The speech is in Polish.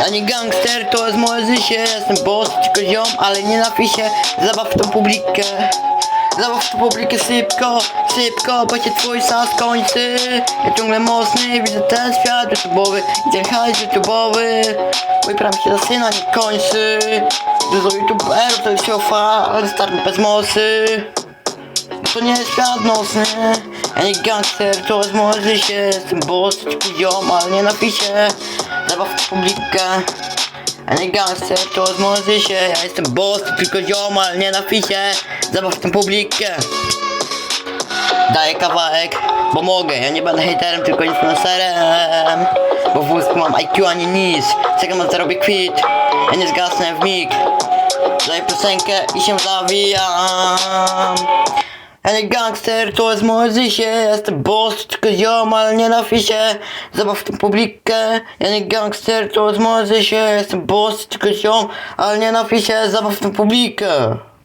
Ja nie gangster, to jest moje życie Jestem boss, tylko ziom, ale nie napisz się. Zabaw w tą publikę. Zabaw w tą publikę szybko, szybko Bo się twój sas kończy Ja ciągle mocny, widzę ten świat YouTube'owy. I ten hajs YouTube'owy. Mój prawie się za syna nie kończy. Dużo YouTuberów to się ofa, ale starny bez mocy. To nie jest świat nocny. Ja nie gangster, to jest moje życie Jestem boss, tylko ziom, ale nie napiszę Zabaw w publikę. Ja nie gangster, to moje życie Ja jestem boss, tylko ziom, ale nie napiszę Zabaw w tę publikę. Daję kawałek, bo mogę. Ja nie będę haterem, tylko influencerem. Bo w wózku mam IQ, a nie nic. Czekam na zarobię kwit. Ja nie zgasnę w mig. Daję piosenkę i się zawijam nie gangster, to jest moje życie Jestem boss, tylko ziom, ale nie na fisie. Zabaw w tę publikę. Nie gangster, to jest moje życie Jestem boss, tylko ziom, ale nie na fisie. Zabaw w tę publikę